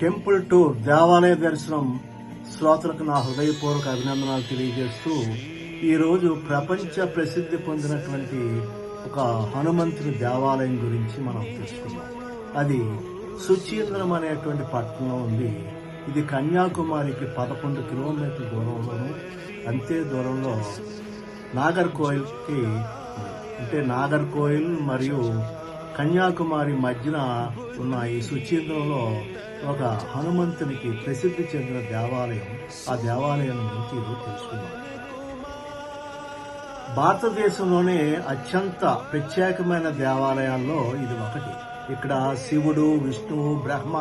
Temple tour దేవాలయ దర్శనం శ్రోతలకు నా హృదయపూర్వక అభినందనాలు తెలియజేస్తూ ఈరోజు ప్రపంచ ప్రసిద్ధి పొందినటువంటి ఒక హనుమంతుని దేవాలయం గురించి మనం తెలుసుకున్నాం అది సుచీంద్రం అనేటువంటి పట్టణంలో ఉంది. ఇది కన్యాకుమారికి పదకొండు కిలోమీటర్ల దూరంలోను అంతే దూరంలో నాగర్కోయిల్కి అంటే నాగర్కోయిల్ మరియు కన్యాకుమారి మధ్యన ఉన్న ఈ సుచేంద్రంలో ఒక హనుమంతునికి ప్రసిద్ధి చెందిన దేవాలయం. ఆ దేవాలయం గురించి తెలుసుకున్నాం భారతదేశంలోనే అత్యంత ప్రత్యేకమైన దేవాలయాల్లో ఇది ఒకటి. ఇక్కడ శివుడు విష్ణువు బ్రహ్మ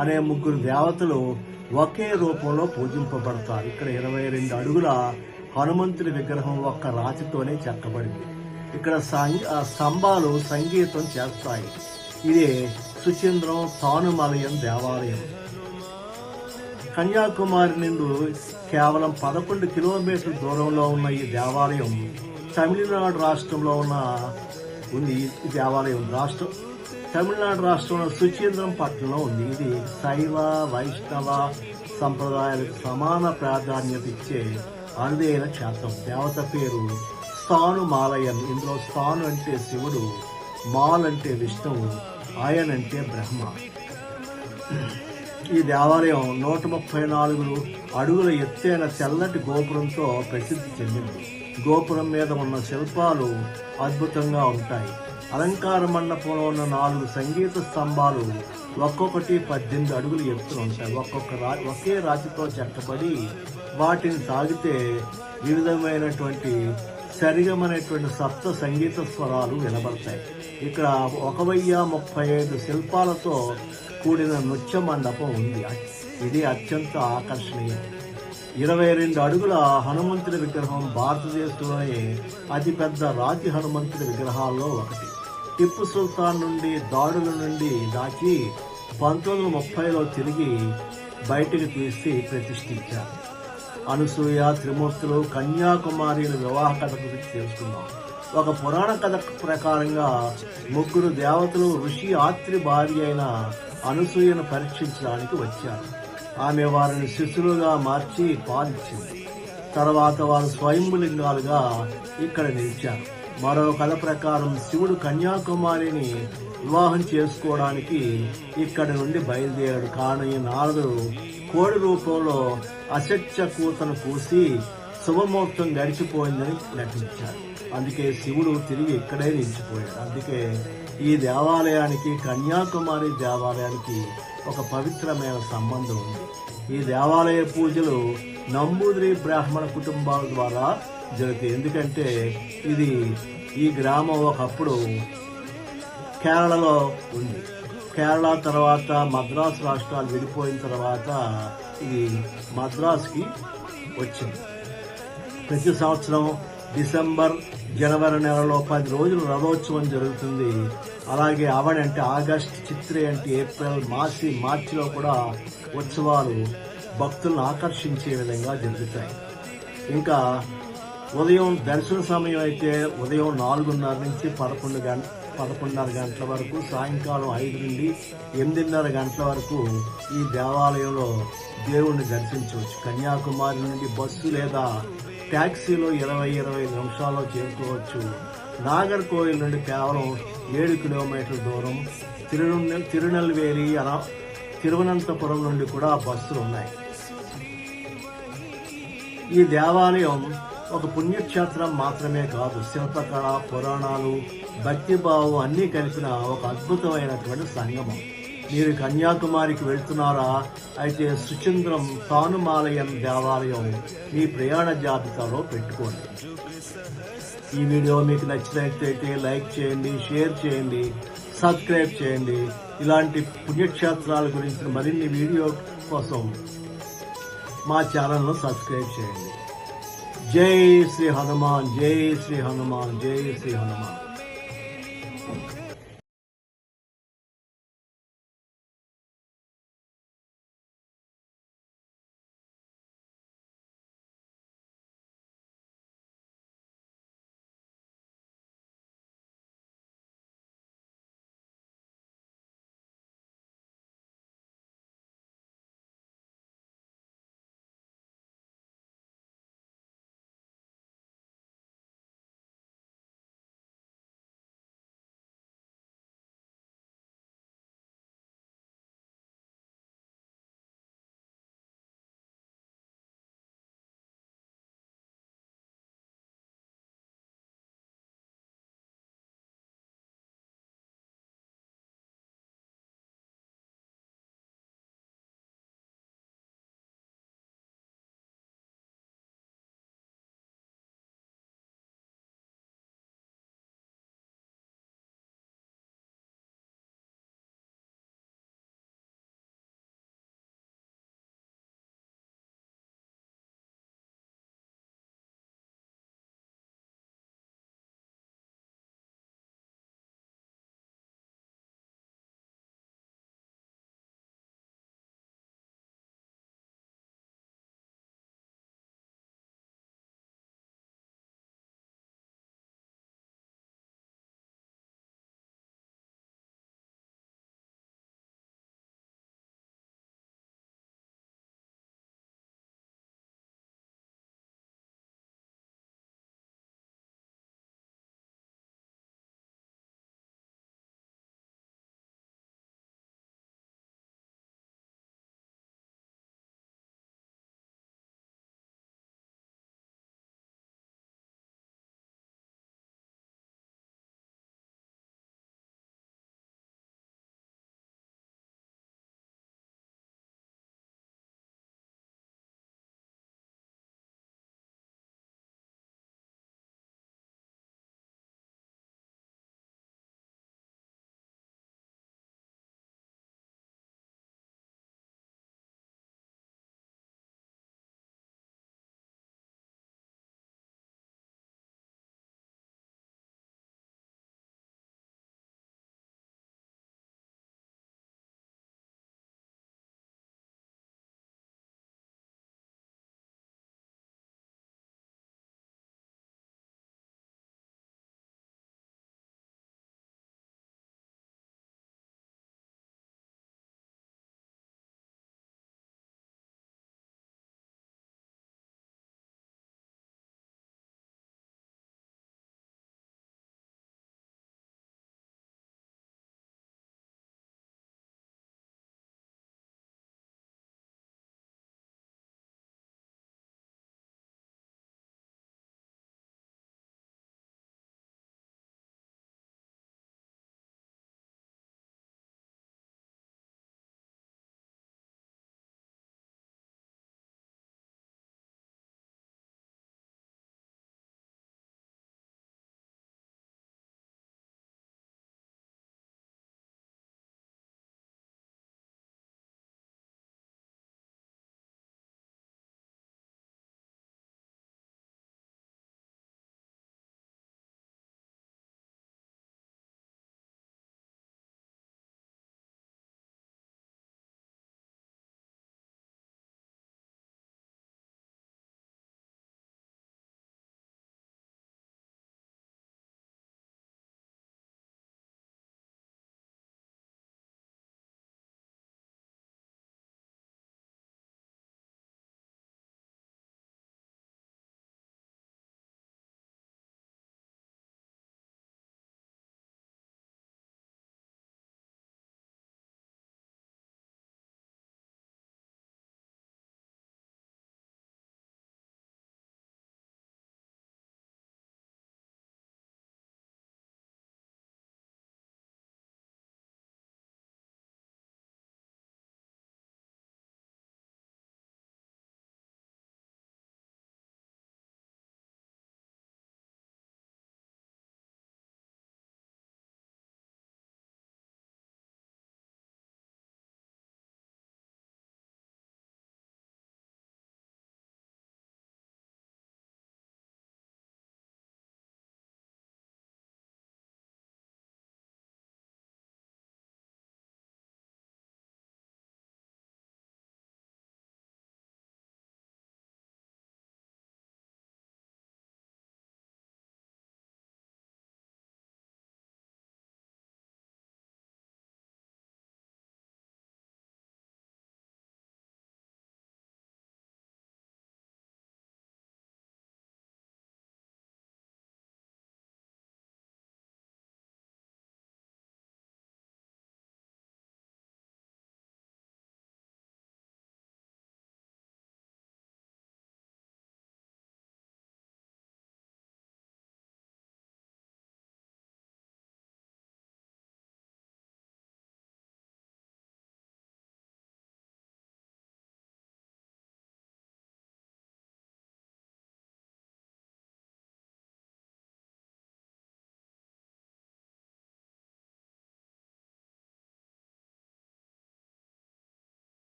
అనే ముగ్గురు దేవతలు ఒకే రూపంలో పూజింపబడతారు. ఇక్కడ ఇరవై రెండు అడుగుల హనుమంతుడి విగ్రహం ఒక్క రాతితోనే చెక్కబడింది. ఇక్కడ ఆ స్తంభాలు సంగీతం చేస్తాయి. ఇదే సుచంద్రం తానుమలయం దేవాలయం. కన్యాకుమారి నుండి కేవలం పదకొండు కిలోమీటర్ల దూరంలో ఉన్న ఈ దేవాలయం తమిళనాడు రాష్ట్రంలో ఉన్న ఉంది. ఈ దేవాలయం రాష్ట్రం తమిళనాడు రాష్ట్రంలో సుచీంద్రం పట్టణంలో ఉంది. ఇది శైవ వైష్ణవ సంప్రదాయాలకు సమాన ప్రాధాన్యత ఇచ్చే అరుదైన క్షేత్రం. దేవత పేరు స్థాను మాలయన్. ఇందులో స్థాను అంటే శివుడు మాల్ అంటే విష్ణువు ఆయన్ అంటే బ్రహ్మ. ఈ దేవాలయం నూట ముప్పై నాలుగు అడుగుల ఎత్తైన తెల్లటి గోపురంతో ప్రసిద్ధి చెందింది. గోపురం మీద ఉన్న శిల్పాలు అద్భుతంగా ఉంటాయి. అలంకార మండపంలో ఉన్న నాలుగు సంగీత స్తంభాలు ఒక్కొక్కటి పద్దెనిమిది అడుగులు ఎత్తున ఉంటాయి. ఒక్కొక్క రా ఒకే రాతితో చెక్కబడి వాటిని తాగితే వివిధమైనటువంటి సరిగమనేటువంటి సప్త సంగీత స్వరాలు వినబడతాయి. ఇక్కడ ఒక వెయ్యి ముప్పై ఐదు శిల్పాలతో కూడిన నృత్య మండపం ఉంది. ఇది అత్యంత ఆకర్షణీయం. ఇరవై రెండు అడుగుల హనుమంతుడి విగ్రహం భారతదేశంలోనే అతిపెద్ద రాతి హనుమంతుడి విగ్రహాల్లో ఒకటి. టిప్పు సుల్తాన్ నుండి దాడుల నుండి దాచి పంతొమ్మిది వందల ముప్పైలో తిరిగి బయటికి తీసి ప్రతిష్ఠించారు. అనసూయ త్రిమూర్తులు కన్యాకుమారిల వివాహ కథ గురించి తెలుసుకుందాం. ఒక పురాణ కథ ప్రకారంగా ముగ్గురు దేవతలు ఋషి ఆత్రి భార్య అయిన అనసూయను పరీక్షించడానికి వచ్చారు. ఆమె వారిని శిశులుగా మార్చి పాలిచ్చింది తర్వాత వారు స్వయంభులింగాలుగా ఇక్కడ నిలిచారు. మరో కథ ప్రకారం శివుడు కన్యాకుమారిని వివాహం చేసుకోవడానికి ఇక్కడి నుండి బయలుదేరాడు. కానీ ఈ నారదుడు కోడి రూపంలో అసత్య కూతను పూసి శుభముహూర్తం గడిచిపోయిందని నటించాడు. అందుకే శివుడు తిరిగి ఇక్కడే నిలిచిపోయాడు. అందుకే ఈ దేవాలయానికి కన్యాకుమారి దేవాలయానికి ఒక పవిత్రమైన సంబంధం ఉంది. ఈ దేవాలయ పూజలు నంబూదిరి బ్రాహ్మణ కుటుంబాల ద్వారా జరుగుతాయి. ఎందుకంటే ఇది ఈ గ్రామం ఒకప్పుడు కేరళలో ఉంది. కేరళ తర్వాత మద్రాసు రాష్ట్రాలు విడిపోయిన తర్వాత ఇది మద్రాసుకి వచ్చింది. ప్రతి సంవత్సరం డిసెంబర్ జనవరి నెలలో పది రోజులు రథోత్సవం జరుగుతుంది. అలాగే అవని అంటే ఆగస్ట్ చిత్రే అంటే ఏప్రిల్ మార్చి మార్చిలో కూడా ఉత్సవాలు భక్తులను ఆకర్షించే విధంగా జరుగుతాయి. ఇంకా ఉదయం దర్శన సమయం అయితే ఉదయం నాలుగున్నర నుంచి పదకొండు గంట పదకొండున్నర గంటల వరకు సాయంకాలం ఐదు నుండి ఎనిమిదిన్నర గంటల వరకు ఈ దేవాలయంలో దేవుణ్ణి దర్శించవచ్చు. కన్యాకుమారి నుండి బస్సు లేదా ట్యాక్సీలో ఇరవై ఇరవై నిమిషాల్లో చేరుకోవచ్చు. నాగర్కోయిల్ నుండి కేవలం ఏడు కిలోమీటర్ల దూరం. తిరునెల్ తిరునెల్వేలి అలా తిరువనంతపురం నుండి కూడా బస్సులు ఉన్నాయి. ఈ దేవాలయం ఒక పుణ్యక్షేత్రం మాత్రమే కాదు శిల్పకళ పురాణాలు భక్తిభావం అన్నీ కలిపిన ఒక అద్భుతమైనటువంటి సంగమం. మీరు కన్యాకుమారికి వెళ్తున్నారా? అయితే సుచంద్రం తానుమాలయం దేవాలయం మీ ప్రయాణ జాబితాలో పెట్టుకోండి. ఈ వీడియో మీకు నచ్చినట్లయితే లైక్ చేయండి షేర్ చేయండి సబ్స్క్రైబ్ చేయండి. ఇలాంటి పుణ్యక్షేత్రాల గురించి మరిన్ని వీడియో కోసం మా ఛానల్ను సబ్స్క్రైబ్ చేయండి. जय श्री हनुमान जय श्री हनुमान जय श्री हनुमान।